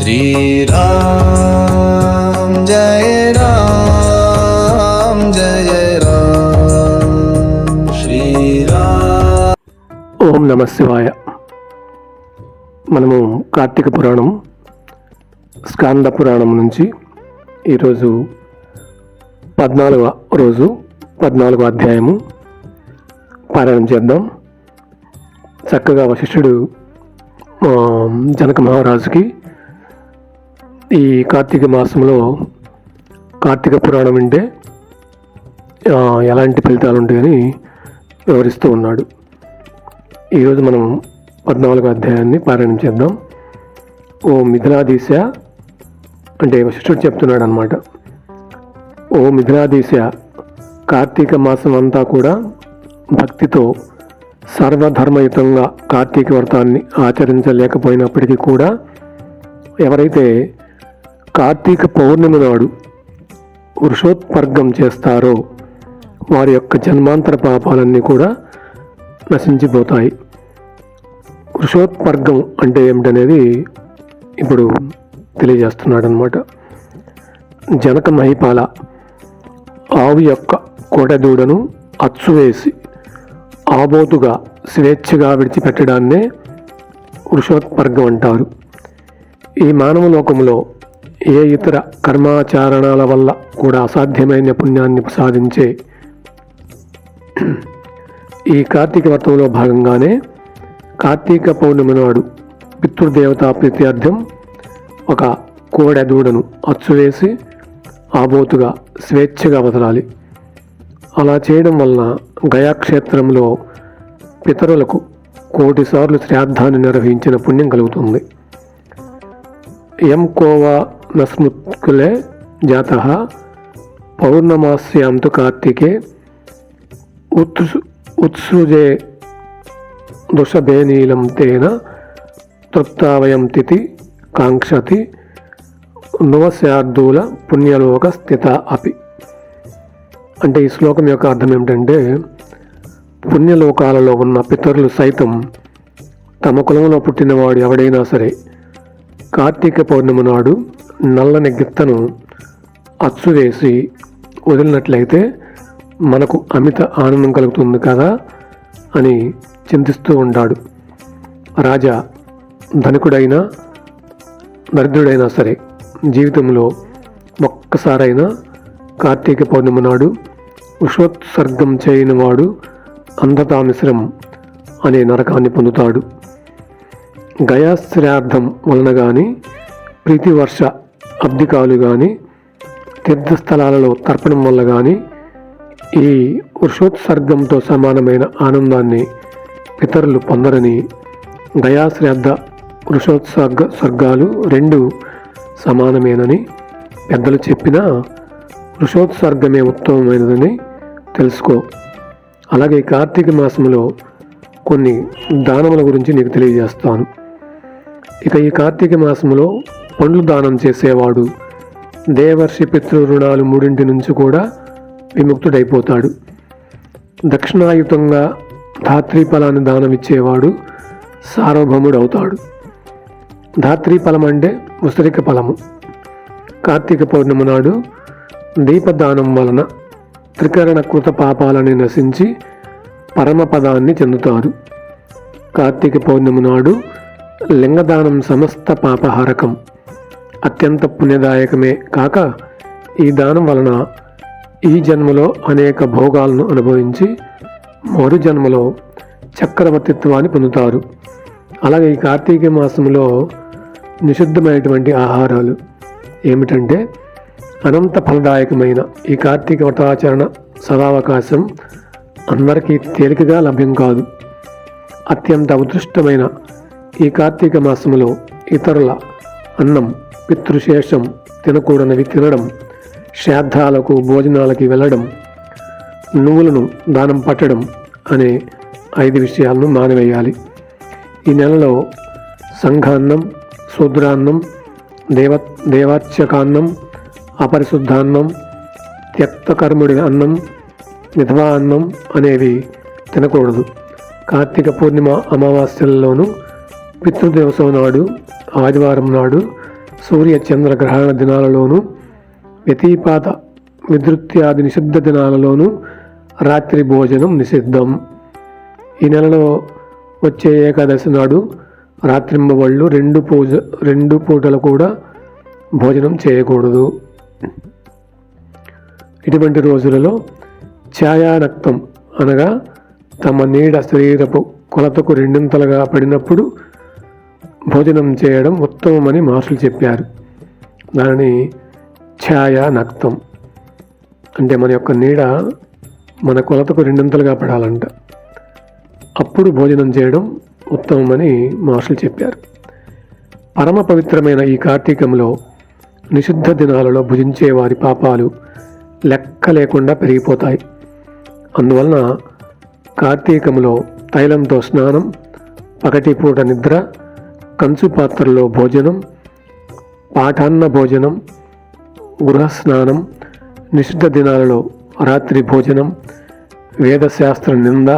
श्रीराम जय राम जय राम श्रीराम ఓం నమ శివాయ మనము కార్తీక పురాణం స్కాంద పురాణం నుంచి ఈరోజు పద్నాలుగవ రోజు పద్నాలుగో అధ్యాయము పారాయణం చేద్దాం చక్కగా వశిష్ఠుడు ఆ, జనక మహారాజుకి ఈ కార్తీక మాసంలో కార్తీక పురాణం వింటే ఎలాంటి ఫలితాలు ఉంటాయని వివరిస్తూ ఉన్నాడు. ఈరోజు మనం పద్నాలుగో అధ్యాయాన్ని పారాయణం చేద్దాం. ఓ మిథిలాదీశ అంటే వశిష్ఠుడు చెప్తున్నాడు అనమాట ఓ మిథిలాదీశ కార్తీక మాసం అంతా కూడా భక్తితో సర్వధర్మయుతంగా కార్తీక వ్రతాన్ని ఆచరించలేకపోయినప్పటికీ కూడా ఎవరైతే కార్తీక పౌర్ణమి నాడు వృషోత్పర్గం చేస్తారో వారి యొక్క జన్మాంతర పాపాలన్నీ కూడా నశించిపోతాయి. వృషోత్పర్గం అంటే ఏమిటనేది ఇప్పుడు తెలియజేస్తున్నాడనమాట జనక మహిపాల ఆవు యొక్క కోటదూడను అచ్చువేసి ఆబోతుగా స్వేచ్ఛగా విడిచిపెట్టడాన్నే వృషోత్పర్గం అంటారు. ఈ మానవ లోకంలో ఏ ఇతర కర్మాచారణాల వల్ల కూడా అసాధ్యమైన పుణ్యాన్ని సాధించే ఈ కార్తీక వ్రతంలో భాగంగానే కార్తీక పౌర్ణమి నాడు పితృదేవతా ప్రీత్యార్థం ఒక కోడె దూడను అచ్చువేసి ఆబోతుగా స్వేచ్ఛగా వదలాలి. అలా చేయడం వలన గయాక్షేత్రంలో పితరులకు కోటిసార్లు శ్రాద్ధాన్ని నిర్వహించిన పుణ్యం కలుగుతుంది. ఎం కోవా నస్మృత్కులే జాత పౌర్ణమాస్యాంతు కార్తీకే ఉత్సు ఉత్సృజే దృషభేనీలం తేన తృప్తావయం తిథి కాంక్షతి నువశార్దూల పుణ్యలోక స్థిత అపి. అంటే ఈ శ్లోకం యొక్క అర్థం ఏమిటంటే పుణ్యలోకాలలో ఉన్న పితరులు సైతం తమ కులంలో పుట్టినవాడు ఎవడైనా సరే కార్తీక పౌర్ణమి నాడు నల్లని గిత్తను అచ్చువేసి వదిలినట్లయితే మనకు అమిత ఆనందం కలుగుతుంది కదా అని చింతిస్తూ ఉంటాడు రాజా ధనికుడైనా దరిద్రుడైనా సరే జీవితంలో ఒక్కసారైనా కార్తీక పౌర్ణమి నాడు ఉషోత్సర్గం చేయని వాడు అంధతా అనే నరకాన్ని పొందుతాడు. గయాశ్రార్థం వలన కానీ ప్రీతివర్ష అబ్దికాలు కానీ తీర్థస్థలాలలో తర్పణం వల్ల కానీ ఈ వృషోత్సర్గంతో సమానమైన ఆనందాన్ని ఇతరులు పొందరని గయాశ్రాద్ధ వృషోత్సర్గ స్వర్గాలు రెండు సమానమేనని పెద్దలు చెప్పినా వృషోత్సర్గమే ఉత్తమమైనదని తెలుసుకో. అలాగే కార్తీక మాసంలో కొన్ని దానముల గురించి నీకు తెలియజేస్తాను. ఇక ఈ కార్తీక మాసంలో పండ్లు దానం చేసేవాడు. దేవర్షి పితృ రుణాలు మూడింటి నుంచి కూడా విముక్తుడైపోతాడు. దక్షిణాయుతంగా ధాత్రీ దానమిచ్చేవాడు దానం ఇచ్చేవాడు సార్వభౌముడవుతాడు. ధాత్రీ అంటే ఉసిరిక ఫలము. కార్తీక పౌర్ణమి నాడు దీపదానం వలన త్రికరణ కృత పాపాలని నశించి పరమపదాన్ని చెందుతారు. కార్తీక పౌర్ణమి నాడు లింగదానం సమస్త పాపహారకం. అత్యంత పుణ్యదాయకమే కాక ఈ దానం వలన ఈ జన్మలో అనేక భోగాలను అనుభవించి మరు జన్మలో చక్రవర్తిత్వాన్ని పొందుతారు. అలాగే ఈ కార్తీక మాసంలో నిషిద్ధమైనటువంటి ఆహారాలు ఏమిటంటే అనంత ఫలదాయకమైన ఈ కార్తీక వ్రతాచరణ సదావకాశం అందరికీ తేలికగా లభ్యం కాదు. అత్యంత ఉత్కృష్టమైన ఈ కార్తీక మాసంలో ఇతరుల అన్నం పితృశేషం తినకూడనివి తినడం శ్రాద్ధాలకు భోజనాలకి వెళ్ళడం నువ్వులను దానం పట్టడం అనే ఐదు విషయాలను మానివేయాలి. ఈ నెలలో సంఘాన్నం శూద్రాన్నం దేవ దేవార్చకాన్నం అపరిశుద్ధాన్నం త్యక్తకర్ముడి అన్నం విధవా అన్నం అనేవి తినకూడదు. కార్తీక పూర్ణిమ అమావాస్యలలోనూ పితృదివసం నాడు ఆదివారం నాడు సూర్య చంద్ర గ్రహణ దినాలలోనూ వ్యతిపాత విధృత్యాది నిషిద్ధ దినాలలోనూ రాత్రి భోజనం నిషిద్ధం. ఈ నెలలో వచ్చే ఏకాదశి నాడు రాత్రింబవళ్ళు రెండు పూజ రెండు పూటలు కూడా భోజనం చేయకూడదు. ఇటువంటి రోజులలో ఛాయానక్తం అనగా తమ నీడ శరీరపు కొలతకు రెండింతలుగా పడినప్పుడు భోజనం చేయడం ఉత్తమమని మహర్షులు చెప్పారు. దానిని ఛాయానక్తం. అంటే మన యొక్క నీడ మన కొలతకు రెండింతలుగా పడాలంట. అప్పుడు భోజనం చేయడం ఉత్తమమని మహర్షులు చెప్పారు. పరమ పవిత్రమైన ఈ కార్తీకంలో నిషిద్ధ దినాలలో భుజించే వారి పాపాలు లెక్క లేకుండా పెరిగిపోతాయి. అందువలన కార్తీకంలో తైలంతో స్నానం పగటిపూట నిద్ర కంచు పాత్రలో భోజనం పాఠాన్న భోజనం గృహస్నానం నిషిద్ధ దినాలలో రాత్రి భోజనం వేదశాస్త్ర నింద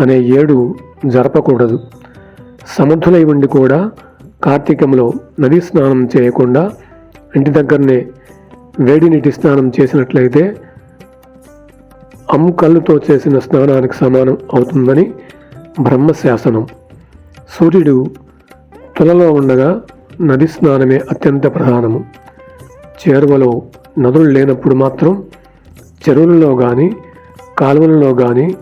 అనే ఏడు జరపకూడదు. సమర్థులై ఉండి కూడా కార్తీకంలో నదీ స్నానం చేయకుండా ఇంటి దగ్గరనే వేడి నీటి స్నానం చేసినట్లయితే అమ్ముకల్లుతో చేసిన స్నానానికి సమానం అవుతుందని బ్రహ్మశాసనం. సూర్యుడు తులలో ఉండగా నది స్నానమే అత్యంత ప్రధానము. చేరువలో నదులు లేనప్పుడు మాత్రం చెరువులలో కానీ కాలువలలో కానీ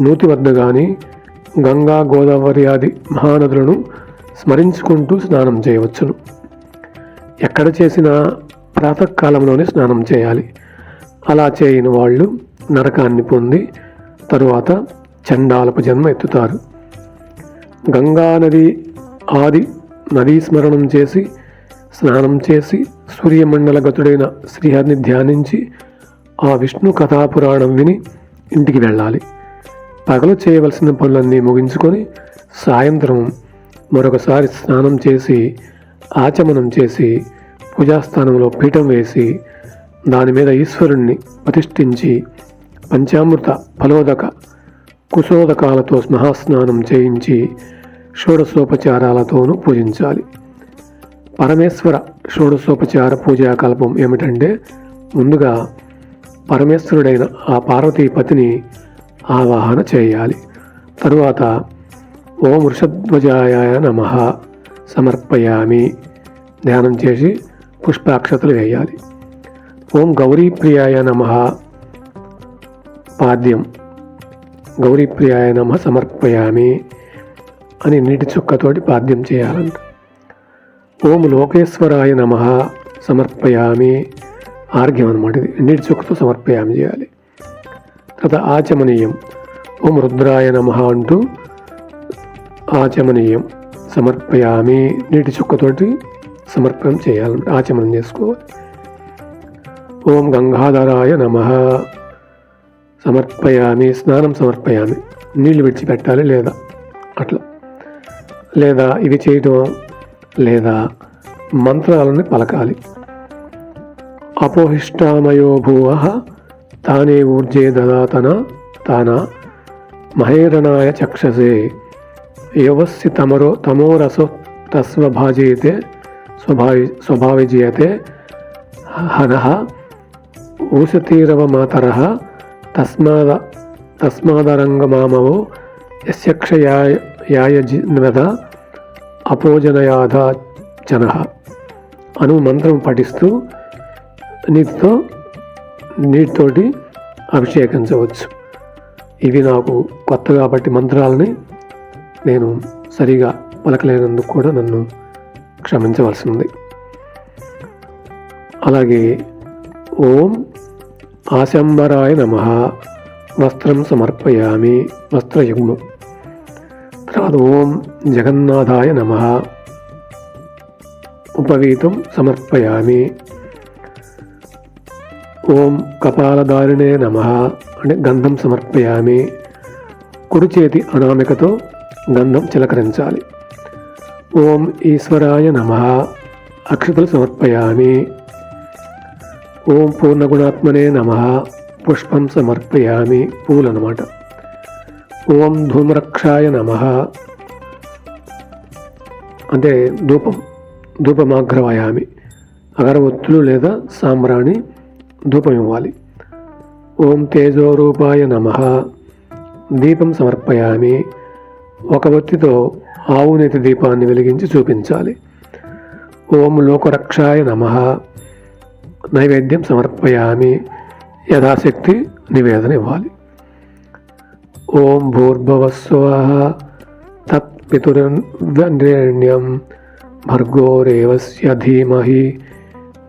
నూతి వద్ద కానీ గంగా గోదావరి ఆది మహానదులను స్మరించుకుంటూ స్నానం చేయవచ్చును. ఎక్కడ చేసినా ప్రాతకాలంలోనే స్నానం చేయాలి. అలా చేయని వాళ్ళు నరకాన్ని పొంది తరువాత చండాలపు జన్మ ఎత్తుతారు. గంగా నది ఆది నదీ స్మరణం చేసి స్నానం చేసి సూర్యమండల గతుడైన శ్రీహరిని ధ్యానించి ఆ విష్ణు కథాపురాణం విని ఇంటికి వెళ్ళాలి. పగలు చేయవలసిన పనులన్నీ ముగించుకొని సాయంత్రం మరొకసారి స్నానం చేసి ఆచమనం చేసి పూజాస్థానంలో పీఠం వేసి దాని మీద ఈశ్వరుణ్ణి ప్రతిష్ఠించి పంచామృత ఫలోదక కుశోదకాలతో మహాస్నానం చేయించి షోడశోపచారాలతోనూ పూజించాలి. పరమేశ్వర షోడశోపచార పూజాకల్పం ఏమిటంటే ముందుగా పరమేశ్వరుడైన ఆ పార్వతీపతిని ఆవాహన చేయాలి. తరువాత ఓం వృషధ్వజాయ నమ సమర్పయామి. ధ్యానం చేసి పుష్పాక్షతలు వేయాలి. ఓం గౌరీప్రియాయ నమ పాద్యం. గౌరీప్రియాయ నమ సమర్పయామి. అని నీటి చుక్కతోటి పాద్యం చేయాలంట. ఓం లోకేశ్వరాయ నమ సమర్పయామి. ఆర్ఘ్యం అనమాట ఇది. నీటి చుక్కతో సమర్పయామి చేయాలి. తర్వాత ఆచమనీయం. ఓం రుద్రాయ నమ అంటూ ఆచమనీయం సమర్పయామి. నీటి చుక్కతోటి సమర్పణం చేయాలంటే. ఆచమనం చేసుకోవాలి. ఓం గంగాధరాయ నమ సమర్పయామి. స్నానం సమర్పయామి. నీళ్ళు విడిచిపెట్టాలి లేదా? అట్లా. లేదా ఇవి చేయటం లేదా మంత్రాలను పలకాలి. అపోహిష్టామయో భూవ తానే ఊర్జే దదాతన తాన మహేరణాయ చక్షసే యవస్సి తమరో తమోరసో తస్వభాజయతే స్వభావి స్వభావిజయతే హనః ఊషతీరవ మాతర తస్మాద తస్మాదరంగమామవో యస్యక్షయాయ యాయజిన్వద అపోజనయాధ జన అను మంత్రం పఠిస్తూ నీటితో నీటితోటి అభిషేకించవచ్చు. ఇవి నాకు కొత్త కాబట్టి మంత్రాలని నేను సరిగా పలకలేనందుకు కూడా నన్ను క్షమించవలసింది. అలాగే ఓం ఆశంబరాయ నమ వస్త్రం సమర్పయామి వస్త్రయుగ్మం. తర్వాత ఓం జగన్నాథాయ నమ. ఉపవీతం సమర్పయామి. ఓం కపాలదారిణే నమ. అంటే గంధం సమర్పయామి. కుడి చేతి అనామికతో గంధం చిలకరించాలి. ఓం ఈశ్వరాయ నమ. అక్షతలు సమర్పయామి. ఓం పూర్ణగుణాత్మనే నమ. పుష్పం సమర్పయామి. పూలు అన్నమాట ఓం ధూమరక్షాయ నమ. అంటే ధూపం ధూపమాగ్రవాయామి. అగరవత్తులు లేదా సాంబ్రాణి ధూపం ఇవ్వాలి. ఓం తేజోరూపాయ నమ. దీపం సమర్పయామి. ఒక ఒత్తితో ఆవు నేతి దీపాన్ని వెలిగించి చూపించాలి. ఓం లోకరక్షాయ నమ. నైవేద్యం సమర్పయామి. యథాశక్తి నివేదన ఇవ్వాలి. ఓం భూర్భవస్వ తత్పితురణ్యం భర్గోరేవస్య ధీమహి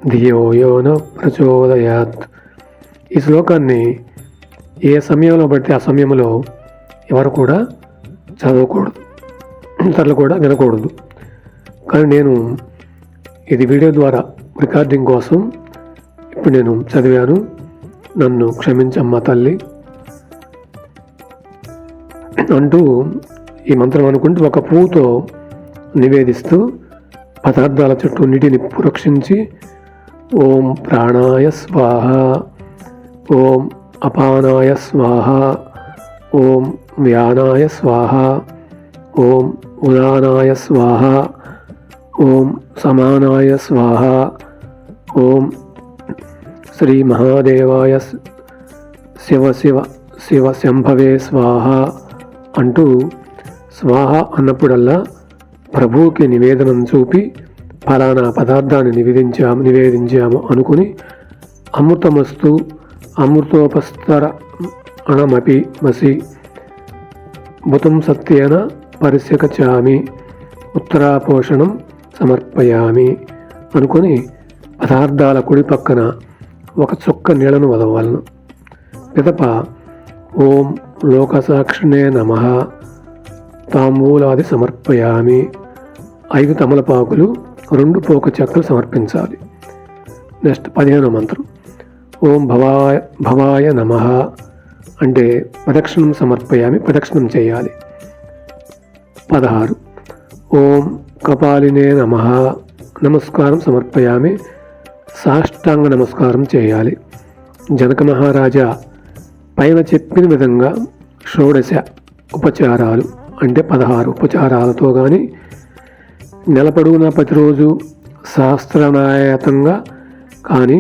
ధియో యో ప్రచోదయాత్ ఈ శ్లోకాన్ని ఏ సమయంలో పడితే ఆ సమయంలో ఎవరు కూడా చదవకూడదు ఇతరులు కూడా వినకూడదు. కానీ నేను ఇది వీడియో ద్వారా రికార్డింగ్ కోసం ఇప్పుడు నేను చదివాను. నన్ను క్షమించమ్మా తల్లి. అంటూ ఈ మంత్రం అనుకుంటూ ఒక పువ్వుతో నివేదిస్తూ పదార్థాల చుట్టూ నీటిని పురక్షించి ఓం ప్రాణాయ స్వాహ ఓం అపానాయ స్వాహ ఓం వ్యానాయ స్వాహ ఓం ఉదానాయ స్వాహ ఓం సమానాయ స్వాహ ఓం శ్రీ మహాదేవాయ శివ శివ శివ శంభవే స్వాహ. అంటూ స్వాహ అన్నప్పుడల్లా ప్రభువుకి నివేదనం చూపి ఫలానా పదార్థాన్ని నివేదించాము నివేదించాము అనుకుని అమృతమస్తు అమృతోపస్తర అణమపి మసి భుతం సత్యేన పరిశకచామి ఉత్తరాపోషణం సమర్పయామి అనుకొని పదార్థాల కుడి పక్కన ఒక చుక్క నీళ్ళను వదవలను. పిదప ఓం లోకసాక్షినే నమ. తాంబూలాది సమర్పయామి. ఐదు తమలపాకులు రెండు పోక చెక్కలు సమర్పించాలి. నెక్స్ట్ పదిహేనో మంత్రం. ఓం భవాయ భవాయ నమ. అంటే ప్రదక్షిణం సమర్పయామి ప్రదక్షిణం చేయాలి. పదహారు. ఓం కపాలినే నమ. నమస్కారం సమర్పయామి. సాష్టాంగ నమస్కారం చేయాలి. జనక మహారాజా పైన చెప్పిన విధంగా షోడశ ఉపచారాలు అంటే పదహారు ఉపచారాలతో కానీ నెలపడుగున ప్రతిరోజు సహస్రనాయతంగా కానీ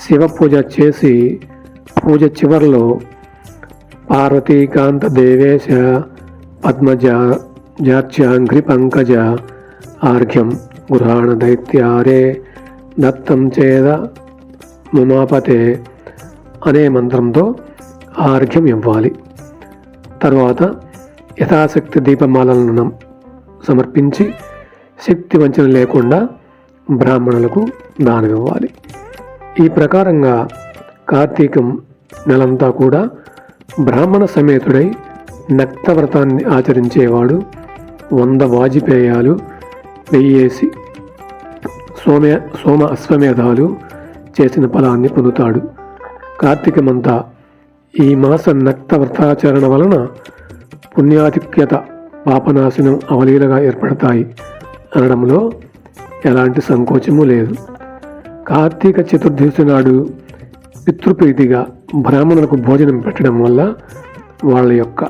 శివ పూజ చేసి పూజ చివరిలో పార్వతీకాంత దేవేశ పద్మజ జాచ్యాంఘ్రి పంకజ ఆర్ఘ్యం గృహాణ దైత్యారే దత్తం చేద మమాపతే అనే మంత్రంతో ఆర్ఘ్యం ఇవ్వాలి. తర్వాత యథాశక్తి దీపమాలను సమర్పించి శక్తి వంచన లేకుండా బ్రాహ్మణులకు దానమివ్వాలి. ఈ ప్రకారంగా కార్తీకం నెలంతా కూడా బ్రాహ్మణ సమేతుడై నక్తవ్రతాన్ని ఆచరించేవాడు వంద వాజిపేయాలు వెయ్యేసి సోమ సోమ అశ్వమేధాలు చేసిన ఫలాన్ని పొందుతాడు. కార్తీకమంతా ఈ మాస నక్త వ్రతాచరణ వలన పుణ్యాధిక్యత పాపనాశనం అవలీలగా ఏర్పడతాయి. అనడంలో ఎలాంటి సంకోచము లేదు. కార్తీక చతుర్దశి నాడు పితృప్రీతిగా బ్రాహ్మణులకు భోజనం పెట్టడం వల్ల వాళ్ళ యొక్క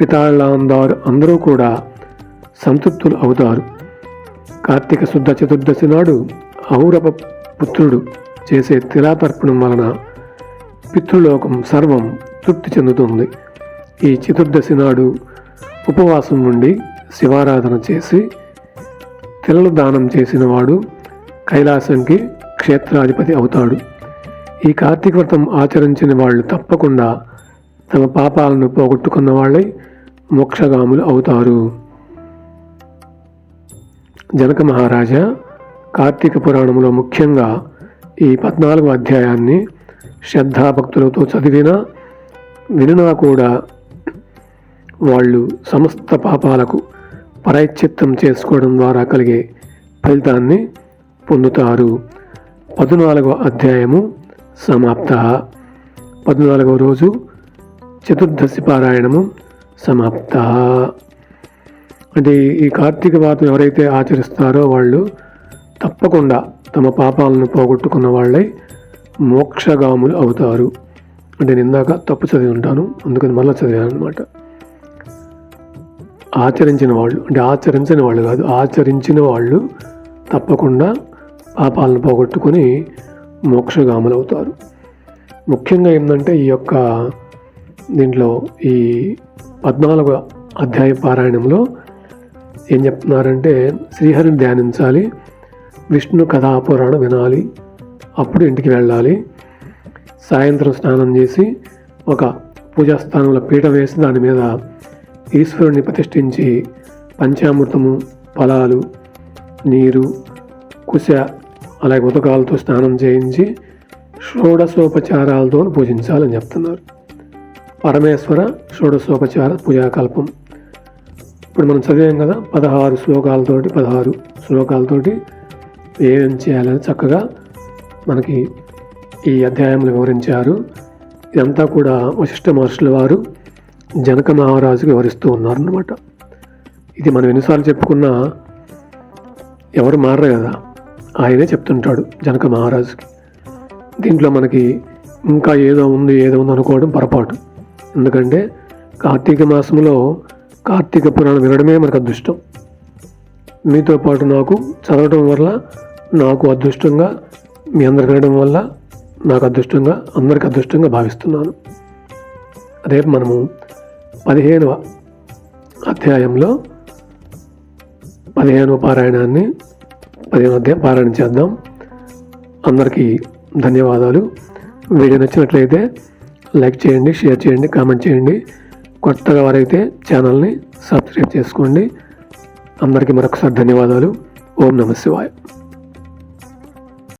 పితాళ్ళందారు అందరూ కూడా సంతృప్తులు అవుతారు. కార్తీక శుద్ధ చతుర్దశి నాడు ఔరప పుత్రుడు చేసే తిలాతర్పణం వలన పితృలోకం సర్వం తృప్తి చెందుతుంది. ఈ చతుర్దశి నాడు ఉపవాసం ఉండి శివారాధన చేసి తిలలు దానం చేసిన వాడు కైలాసంకి క్షేత్రాధిపతి అవుతాడు. ఈ కార్తీక వ్రతం ఆచరించిన వాళ్ళు తప్పకుండా తమ పాపాలను పోగొట్టుకున్న వాళ్ళై మోక్షగాములు అవుతారు. జనక మహారాజా కార్తీక పురాణంలో ముఖ్యంగా ఈ పద్నాలుగు అధ్యాయాన్ని శ్రద్ధాభక్తులతో చదివినా వినినా కూడా వాళ్ళు సమస్త పాపాలకు పరైచిత్తం చేసుకోవడం ద్వారా కలిగే ఫలితాన్ని పొందుతారు. పద్నాలుగవ అధ్యాయము సమాప్త. పద్నాలుగవ రోజు చతుర్దశి పారాయణము సమాప్త. అంటే ఈ- ఈ కార్తీక వ్రతం ఎవరైతే ఆచరిస్తారో వాళ్ళు తప్పకుండా తమ పాపాలను పోగొట్టుకున్న వాళ్ళై మోక్షగాములు అవుతారు. అంటే నేను ఇందాక తప్పు చదివి ఉంటాను. అందుకని మళ్ళీ చదివాను అనమాట ఆచరించిన వాళ్ళు అంటే ఆచరించని వాళ్ళు కాదు ఆచరించిన వాళ్ళు తప్పకుండా పాపాలను పోగొట్టుకొని మోక్షగాములు అవుతారు. ముఖ్యంగా ఏంటంటే ఈ యొక్క దీంట్లో ఈ పద్నాలుగు అధ్యాయ పారాయణంలో ఏం చెప్తున్నారంటే శ్రీహరిని ధ్యానించాలి విష్ణు కథాపురాణం వినాలి అప్పుడు ఇంటికి వెళ్ళాలి. సాయంత్రం స్నానం చేసి ఒక పూజాస్థానంలో పీఠం పీట వేసి దాని మీద ఈశ్వరుని ప్రతిష్ఠించి పంచామృతము ఫలాలు నీరు కుశ అలాగే ఉదకాలతో స్నానం చేయించి షోడశోపచారాలతో పూజించాలని చెప్తున్నారు. పరమేశ్వర షోడశోపచార పూజాకల్పం. ఇప్పుడు మనం చదివాం కదా పదహారు శ్లోకాలతోటి పదహారు శ్లోకాలతోటి ఏం చేయాలని చక్కగా మనకి ఈ అధ్యాయంలో వివరించారు. ఇదంతా కూడా వశిష్ఠ మహర్షుల వారు జనక మహారాజుకి వివరిస్తూ ఉన్నారన్నమాట. ఇది మనం ఎన్నిసార్లు చెప్పుకున్నా ఎవరు మారరు కదా ఆయనే చెప్తుంటాడు జనక మహారాజుకి. దీంట్లో మనకి ఇంకా ఏదో ఉంది ఏదో ఉంది అనుకోవడం పొరపాటు. ఎందుకంటే కార్తీక మాసంలో కార్తీక పురాణం వినడమే మనకు అదృష్టం. మీతో పాటు నాకు చదవడం వల్ల నాకు అదృష్టంగా మీ అందరు వినడం వల్ల నాకు అదృష్టంగా అందరికి అదృష్టంగా భావిస్తున్నాను. రేపు మనము పదిహేనవ అధ్యాయంలో పదిహేనవ పారాయణాన్ని పదిహేను అధ్యాయం పారాయణం చేద్దాం. అందరికీ ధన్యవాదాలు. వీడియో నచ్చినట్లయితే లైక్ చేయండి షేర్ చేయండి కామెంట్ చేయండి. కొత్తగా వారైతే ఛానల్ని సబ్స్క్రైబ్ చేసుకోండి. అందరికీ మరొకసారి ధన్యవాదాలు. ఓం నమ శివాయ.